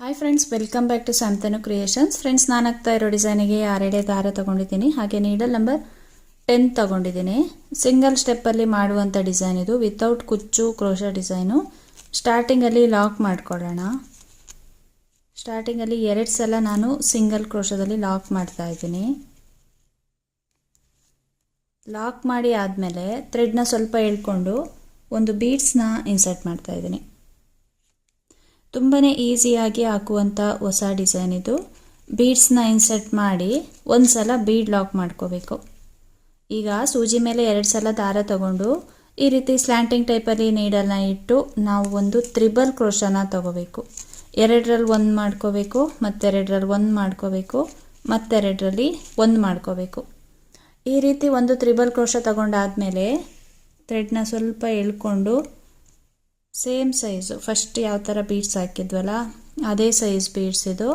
Hi friends welcome back to Santanu creations friends ನಾನು ಆಗ್ತಾ ಇರೋ ಡಿಸೈನಿಗೆ ಆರೆಡೆ ದಾರ ತೊಗೊಂಡಿದ್ದೀನಿ. ಹಾಗೆ ನೀಡಲ್ ನಂಬರ್ ಟೆನ್ ತೊಗೊಂಡಿದ್ದೀನಿ. ಸಿಂಗಲ್ ಸ್ಟೆಪ್ಪಲ್ಲಿ ಮಾಡುವಂಥ ಡಿಸೈನ್ ಇದು. ವಿತೌಟ್ ಕುಚ್ಚು, ಕ್ರೋಶ ಡಿಸೈನು ಸ್ಟಾರ್ಟಿಂಗಲ್ಲಿ ಲಾಕ್ ಮಾಡ್ಕೊಳ್ಳೋಣ. ಸ್ಟಾರ್ಟಿಂಗಲ್ಲಿ ಎರಡು ಸಲ ನಾನು ಸಿಂಗಲ್ ಕ್ರೋಶದಲ್ಲಿ ಲಾಕ್ ಮಾಡ್ತಾ ಇದ್ದೀನಿ. ಲಾಕ್ ಮಾಡಿ ಆದಮೇಲೆ ಥ್ರೆಡ್ನ ಸ್ವಲ್ಪ ಎಳ್ಕೊಂಡು ಒಂದು ಬೀಡ್ಸ್ನ ಇನ್ಸರ್ಟ್ ಮಾಡ್ತಾ ಇದ್ದೀನಿ. ತುಂಬಾ ಈಸಿಯಾಗಿ ಹಾಕುವಂಥ ಹೊಸ ಡಿಸೈನ್ ಇದು. ಬೀಡ್ಸ್ನ ಇನ್ಸರ್ಟ್ ಮಾಡಿ ಒಂದು ಸಲ ಬೀಡ್ ಲಾಕ್ ಮಾಡ್ಕೋಬೇಕು. ಈಗ ಸೂಜಿ ಮೇಲೆ ಎರಡು ಸಲ ದಾರ ತಗೊಂಡು ಈ ರೀತಿ ಸ್ಲ್ಯಾಂಟಿಂಗ್ ಟೈಪಲ್ಲಿ ನೀಡಲ್ನ ಇಟ್ಟು ನಾವು ಒಂದು ತ್ರಿಬಲ್ ಕ್ರೋಶನ ತಗೋಬೇಕು. ಎರಡರಲ್ಲಿ ಒಂದು ಮಾಡ್ಕೋಬೇಕು, ಮತ್ತೆರಡರಲ್ಲಿ ಒಂದು ಮಾಡ್ಕೋಬೇಕು, ಮತ್ತೆರಡರಲ್ಲಿ ಒಂದು ಮಾಡ್ಕೋಬೇಕು. ಈ ರೀತಿ ಒಂದು ತ್ರಿಬಲ್ ಕ್ರೋಶ ತಗೊಂಡಾದಮೇಲೆ ಥ್ರೆಡ್ನ ಸ್ವಲ್ಪ ಎಳ್ಕೊಂಡು ಸೇಮ್ ಸೈಜು ಫಸ್ಟ್ ಯಾವ ಥರ ಬೀಡ್ಸ್ ಹಾಕಿದ್ವಲ್ಲ, ಅದೇ ಸೈಜ್ ಬೀಡ್ಸ್ ಇದು.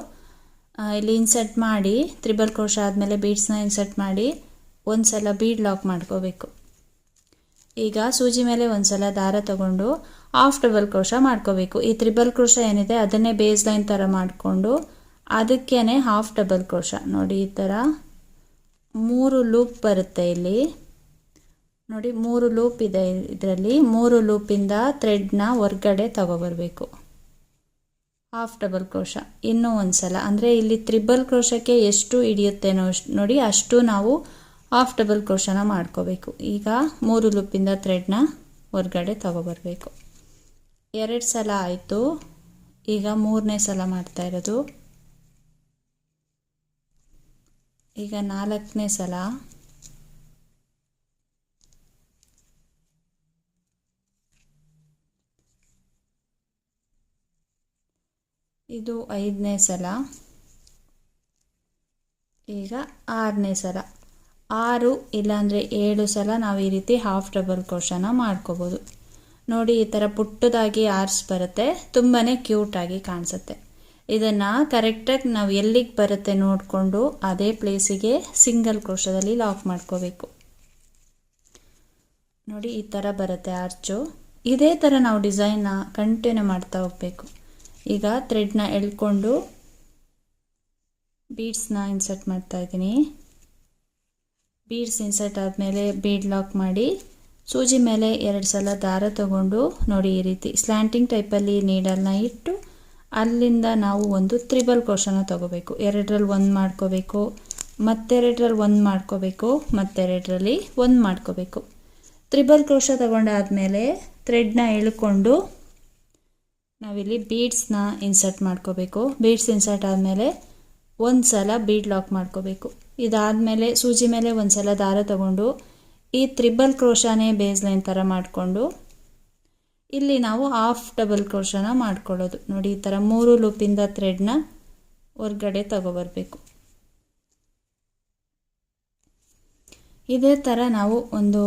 ಇಲ್ಲಿ ಇನ್ಸರ್ಟ್ ಮಾಡಿ ತ್ರಿಬಲ್ ಕ್ರೋಶ ಆದಮೇಲೆ ಬೀಡ್ಸ್ನ ಇನ್ಸರ್ಟ್ ಮಾಡಿ ಒಂದು ಸಲ ಬೀಡ್ ಲಾಕ್ ಮಾಡ್ಕೋಬೇಕು. ಈಗ ಸೂಜಿ ಮೇಲೆ ಒಂದು ಸಲ ದಾರ ತಗೊಂಡು ಆಫ್ ಡಬಲ್ ಕ್ರೋಶ ಮಾಡ್ಕೋಬೇಕು. ಈ ತ್ರಿಬಲ್ ಕ್ರೋಶ ಏನಿದೆ, ಅದನ್ನೇ ಬೇಸ್ ಲೈನ್ ಥರ ಮಾಡಿಕೊಂಡು ಅದಕ್ಕೇ ಹಾಫ್ ಡಬಲ್ ಕ್ರೋಶ ನೋಡಿ ಈ ಥರ ಮೂರು ಲೂಪ್ ಬರುತ್ತೆ ಇಲ್ಲಿ. ನೋಡಿ, ಮೂರು ಲೂಪ್ ಇದೆ ಇದರಲ್ಲಿ. ಮೂರು ಲೂಪಿಂದ ಥ್ರೆಡ್ನ ಹೊರ್ಗಡೆ ತಗೋಬರ್ಬೇಕು. ಹಾಫ್ ಡಬಲ್ ಕ್ರೋಶ ಇನ್ನೂ ಒಂದು ಸಲ ಅಂದರೆ ಇಲ್ಲಿ ತ್ರಿಬಲ್ ಕ್ರೋಶಕ್ಕೆ ಎಷ್ಟು ಹಿಡಿಯುತ್ತೆ ನೋಡಿ, ಅಷ್ಟು ನಾವು ಹಾಫ್ ಡಬಲ್ ಕ್ರೋಶನ ಮಾಡ್ಕೋಬೇಕು. ಈಗ ಮೂರು ಲೂಪಿಂದ ಥ್ರೆಡ್ನ ಹೊರ್ಗಡೆ ತಗೋಬರ್ಬೇಕು. ಎರಡು ಸಲ ಆಯಿತು. ಈಗ ಮೂರನೇ ಸಲ ಮಾಡ್ತಾ ಇರೋದು. ಈಗ ನಾಲ್ಕನೇ ಸಲ. ಇದು ಐದನೇ ಸಲ. ಈಗ ಆರನೇ ಸಲ. ಆರು ಇಲ್ಲಾಂದರೆ ಏಳು ಸಲ ನಾವು ಈ ರೀತಿ ಹಾಫ್ ಡಬಲ್ ಕ್ರೋಶನ ಮಾಡ್ಕೋಬೋದು. ನೋಡಿ, ಈ ಥರ ಪುಟ್ಟದಾಗಿ ಆರ್ಸ್ ಬರುತ್ತೆ. ತುಂಬಾ ಕ್ಯೂಟಾಗಿ ಕಾಣಿಸುತ್ತೆ. ಇದನ್ನು ಕರೆಕ್ಟಾಗಿ ನಾವು ಎಲ್ಲಿಗೆ ಬರುತ್ತೆ ನೋಡಿಕೊಂಡು ಅದೇ ಪ್ಲೇಸಿಗೆ ಸಿಂಗಲ್ ಕ್ರೋಶದಲ್ಲಿ ಲಾಕ್ ಮಾಡ್ಕೋಬೇಕು. ನೋಡಿ, ಈ ಥರ ಬರುತ್ತೆ ಆರ್ಚು ಇದೇ ಥರ ನಾವು ಡಿಸೈನ್ನ ಕಂಟಿನ್ಯೂ ಮಾಡ್ತಾ ಹೋಗಬೇಕು. ಈಗ ಥ್ರೆಡ್ನ ಎಳ್ಕೊಂಡು ಬೀಡ್ಸ್ನ ಇನ್ಸರ್ಟ್ ಮಾಡ್ತಾ ಇದ್ದೀನಿ. ಬೀಡ್ಸ್ ಇನ್ಸರ್ಟ್ ಆದಮೇಲೆ ಬೀಡ್ ಲಾಕ್ ಮಾಡಿ ಸೂಜಿ ಮೇಲೆ ಎರಡು ಸಲ ದಾರ ತಗೊಂಡು ನೋಡಿ ಈ ರೀತಿ ಸ್ಲ್ಯಾಂಟಿಂಗ್ ಟೈಪಲ್ಲಿ ನೀಡಲ್ನ ಇಟ್ಟು ಅಲ್ಲಿಂದ ನಾವು ಒಂದು ತ್ರಿಬಲ್ ಕ್ರೋಶನ ತಗೋಬೇಕು. ಎರಡರಲ್ಲಿ ಒಂದು ಮಾಡ್ಕೋಬೇಕು, ಮತ್ತೆರಡರಲ್ಲಿ ಒಂದು ಮಾಡ್ಕೋಬೇಕು, ಮತ್ತೆರಡರಲ್ಲಿ ಒಂದು ಮಾಡ್ಕೋಬೇಕು. ತ್ರಿಬಲ್ ಕ್ರೋಶ ತಗೊಂಡಾದಮೇಲೆ ಥ್ರೆಡ್ನ ಎಳ್ಕೊಂಡು ನಾವಿಲ್ಲಿ ಬೀಡ್ಸ್ನ ಇನ್ಸರ್ಟ್ ಮಾಡ್ಕೋಬೇಕು. ಬೀಡ್ಸ್ ಇನ್ಸರ್ಟ್ ಆದಮೇಲೆ ಒಂದು ಸಲ ಬೀಡ್ ಲಾಕ್ ಮಾಡ್ಕೋಬೇಕು. ಇದಾದಮೇಲೆ ಸೂಜಿ ಮೇಲೆ ಒಂದು ಸಲ ದಾರ ತಗೊಂಡು ಈ ತ್ರಿಬಲ್ ಕ್ರೋಶನೇ ಬೇಸ್ ಲೈನ್ ಥರ ಮಾಡಿಕೊಂಡು ಇಲ್ಲಿ ನಾವು ಹಾಫ್ ಡಬಲ್ ಕ್ರೋಶನ ಮಾಡ್ಕೊಳ್ಳೋದು. ನೋಡಿ, ಈ ಥರ ಮೂರು ಲೂಪಿಂದ ಥ್ರೆಡ್ನ ಹೊರ್ಗಡೆ ತಗೊಬರ್ಬೇಕು. ಇದೇ ಥರ ನಾವು ಒಂದು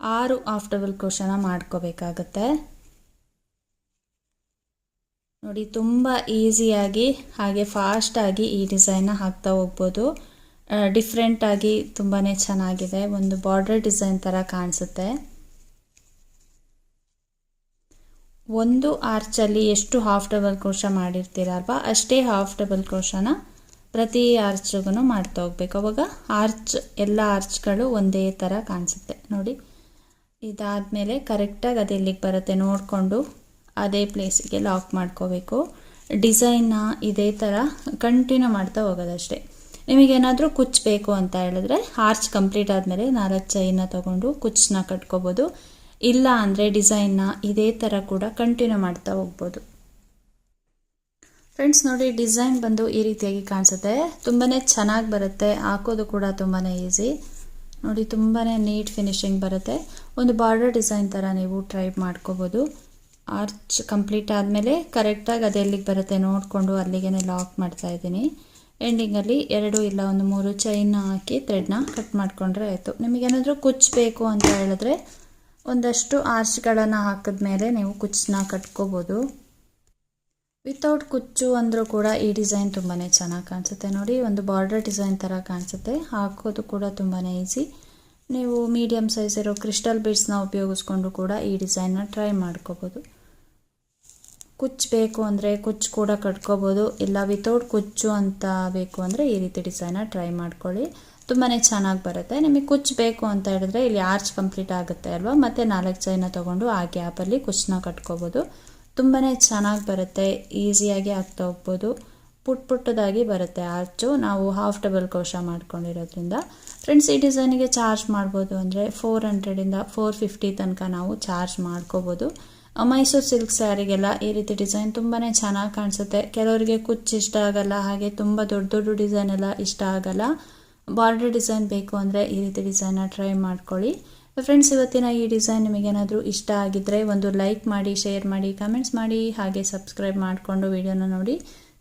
ಆರು ಹಾಫ್ ಡಬಲ್ ಕ್ರೋಶನ ಮಾಡ್ಕೋಬೇಕಾಗತ್ತೆ. ನೋಡಿ, ತುಂಬ ಈಸಿಯಾಗಿ ಹಾಗೆ ಫಾಸ್ಟಾಗಿ ಈ ಡಿಸೈನ್ನ ಹಾಕ್ತಾ ಹೋಗ್ಬೋದು. ಡಿಫ್ರೆಂಟಾಗಿ ತುಂಬಾ ಚೆನ್ನಾಗಿದೆ. ಒಂದು ಬಾರ್ಡರ್ ಡಿಸೈನ್ ಥರ ಕಾಣಿಸುತ್ತೆ. ಒಂದು ಆರ್ಚಲ್ಲಿ ಎಷ್ಟು ಹಾಫ್ ಡಬಲ್ ಕ್ರೋಶ ಮಾಡಿರ್ತೀರಲ್ವ, ಅಷ್ಟೇ ಹಾಫ್ ಡಬಲ್ ಕ್ರೋಶನ ಪ್ರತಿ ಆರ್ಚ್ಗೂ ಮಾಡ್ತಾ ಹೋಗ್ಬೇಕು. ಅವಾಗ ಆರ್ಚ್ ಎಲ್ಲ ಆರ್ಚ್ಗಳು ಒಂದೇ ಥರ ಕಾಣಿಸುತ್ತೆ. ನೋಡಿ, ಇದಾದಮೇಲೆ ಕರೆಕ್ಟಾಗಿ ಅದು ಎಲ್ಲಿಗೆ ಬರುತ್ತೆ. ನೋಡಿಕೊಂಡು ಅದೇ ಪ್ಲೇಸಿಗೆ ಲಾಕ್ ಮಾಡ್ಕೋಬೇಕು. ಡಿಸೈನ್ನ ಇದೇ ಥರ ಕಂಟಿನ್ಯೂ ಮಾಡ್ತಾ ಹೋಗೋದಷ್ಟೇ. ನಿಮಗೇನಾದರೂ ಕುಚ್ಚಬೇಕು ಅಂತ ಹೇಳಿದ್ರೆ ಆರ್ಚ್ ಕಂಪ್ಲೀಟ್ ಆದಮೇಲೆ ನಾಲ್ಕು ಚೈನ ತೊಗೊಂಡು ಕುಚ್ಚನ್ನ ಕಟ್ಕೋಬೋದು. ಇಲ್ಲ ಅಂದರೆ ಡಿಸೈನ್ನ ಇದೇ ಥರ ಕೂಡ ಕಂಟಿನ್ಯೂ ಮಾಡ್ತಾ ಹೋಗ್ಬೋದು. ಫ್ರೆಂಡ್ಸ್ ನೋಡಿ ಡಿಸೈನ್ ಬಂದು ಈ ರೀತಿಯಾಗಿ ಕಾಣಿಸುತ್ತೆ. ತುಂಬಾ ಚೆನ್ನಾಗಿ ಬರುತ್ತೆ. ಹಾಕೋದು ಕೂಡ ತುಂಬಾ ಈಸಿ ನೋಡಿ ತುಂಬಾ ನೀಟ್ ಫಿನಿಶಿಂಗ್ ಬರುತ್ತೆ. ಒಂದು ಬಾರ್ಡರ್ ಡಿಸೈನ್ ಥರ ನೀವು ಟ್ರೈ ಮಾಡ್ಕೋಬೋದು. ಆರ್ಚ್ ಕಂಪ್ಲೀಟ್ ಆದಮೇಲೆ ಕರೆಕ್ಟಾಗಿ ಅದು ಎಲ್ಲಿಗೆ ಬರುತ್ತೆ ನೋಡಿಕೊಂಡು ಅಲ್ಲಿಗೆ ಲಾಕ್ ಮಾಡ್ತಾ ಇದ್ದೀನಿ. ಎಂಡಿಂಗಲ್ಲಿ ಎರಡು ಇಲ್ಲ ಒಂದು ಮೂರು ಚೈನ್ ಹಾಕಿ ಥ್ರೆಡ್ನ ಕಟ್ ಮಾಡಿಕೊಂಡ್ರೆ ಆಯಿತು. ನಿಮಗೇನಾದರೂ ಕುಚ್ಚಬೇಕು ಅಂತ ಹೇಳಿದ್ರೆ ಒಂದಷ್ಟು ಆರ್ಚ್ಗಳನ್ನು ಹಾಕಿದ್ಮೇಲೆ ನೀವು ಕುಚ್ಚನ್ನ ಕಟ್ಕೋಬೋದು. ವಿತೌಟ್ ಕುಚ್ಚು ಅಂದರೂ ಕೂಡ ಈ ಡಿಸೈನ್ ತುಂಬಾ ಚೆನ್ನಾಗಿ ಕಾಣಿಸುತ್ತೆ ನೋಡಿ, ಒಂದು ಬಾರ್ಡರ್ ಡಿಸೈನ್ ಥರ ಕಾಣಿಸುತ್ತೆ. ಹಾಕೋದು ಕೂಡ ತುಂಬಾ ಈಸಿ ನೀವು ಮೀಡಿಯಮ್ ಸೈಜ್ ಇರೋ ಕ್ರಿಸ್ಟಲ್ ಬೀಡ್ಸ್ನ ಉಪಯೋಗಿಸ್ಕೊಂಡು ಕೂಡ ಈ ಡಿಸೈನ್ನ ಟ್ರೈ ಮಾಡ್ಕೋಬೋದು. ಕುಚ್ಚು ಬೇಕು ಅಂದರೆ ಕುಚ್ಚು ಕೂಡ ಕಟ್ಕೋಬೋದು. ಇಲ್ಲ ವಿತೌಟ್ ಕುಚ್ಚು ಅಂತ ಬೇಕು ಅಂದರೆ ಈ ರೀತಿ ಡಿಸೈನ್ನ ಟ್ರೈ ಮಾಡ್ಕೊಳ್ಳಿ. ತುಂಬಾ ಚೆನ್ನಾಗಿ ಬರುತ್ತೆ. ನಿಮಗೆ ಕುಚ್ಚು ಬೇಕು ಅಂತ ಹೇಳಿದ್ರೆ ಇಲ್ಲಿ ಆರ್ಚ್ ಕಂಪ್ಲೀಟ್ ಆಗುತ್ತೆ ಅಲ್ವಾ? ಮತ್ತು ನಾಲ್ಕು ಚೈನ ತೊಗೊಂಡು ಆ ಗ್ಯಾಪಲ್ಲಿ ಕುಚ್ಚನ್ನ ಕಟ್ಕೋಬೋದು. ತುಂಬಾ ಚೆನ್ನಾಗಿ ಬರುತ್ತೆ. ಈಸಿಯಾಗಿ ಆಗ್ತಾ ಹೋಗ್ಬೋದು. ಪುಟ್ ಪುಟ್ಟದಾಗಿ ಬರುತ್ತೆ ಆರ್ಚು ನಾವು ಹಾಫ್ ಡಬಲ್ ಕೋಶ ಮಾಡ್ಕೊಂಡಿರೋದ್ರಿಂದ ಫ್ರೆಂಡ್ಸ್ ಈ ಡಿಸೈನಿಗೆ ಚಾರ್ಜ್ ಮಾಡ್ಬೋದು ಅಂದರೆ ಫೋರ್ ಹಂಡ್ರೆಡಿಂದ ಫೋರ್ ಫಿಫ್ಟಿ ತನಕ ನಾವು ಚಾರ್ಜ್ ಮಾಡ್ಕೋಬೋದು. ಮೈಸೂರು ಸಿಲ್ಕ್ ಸ್ಯಾರಿಗೆಲ್ಲ ಈ ರೀತಿ ಡಿಸೈನ್ ತುಂಬಾ ಚೆನ್ನಾಗಿ ಕಾಣಿಸುತ್ತೆ. ಕೆಲವರಿಗೆ ಕುಚ್ಚು ಇಷ್ಟ ಆಗಲ್ಲ, ಹಾಗೆ ತುಂಬ ದೊಡ್ಡ ದೊಡ್ಡ ಡಿಸೈನ್ ಎಲ್ಲ ಇಷ್ಟ ಆಗಲ್ಲ. ಬಾರ್ಡರ್ ಡಿಸೈನ್ ಬೇಕು ಅಂದರೆ ಈ ರೀತಿ ಡಿಸೈನ್ನ ಟ್ರೈ ಮಾಡ್ಕೊಳ್ಳಿ. ಫ್ರೆಂಡ್ಸ್ ಇವತ್ತಿನ ಈ ಡಿಸೈನ್ ನಿಮಗೇನಾದರೂ ಇಷ್ಟ ಆಗಿದ್ದರೆ ಒಂದು ಲೈಕ್ ಮಾಡಿ ಶೇರ್ ಮಾಡಿ ಕಮೆಂಟ್ಸ್ ಮಾಡಿ, ಹಾಗೆ ಸಬ್ಸ್ಕ್ರೈಬ್ ಮಾಡಿಕೊಂಡು ವಿಡಿಯೋನ ನೋಡಿ.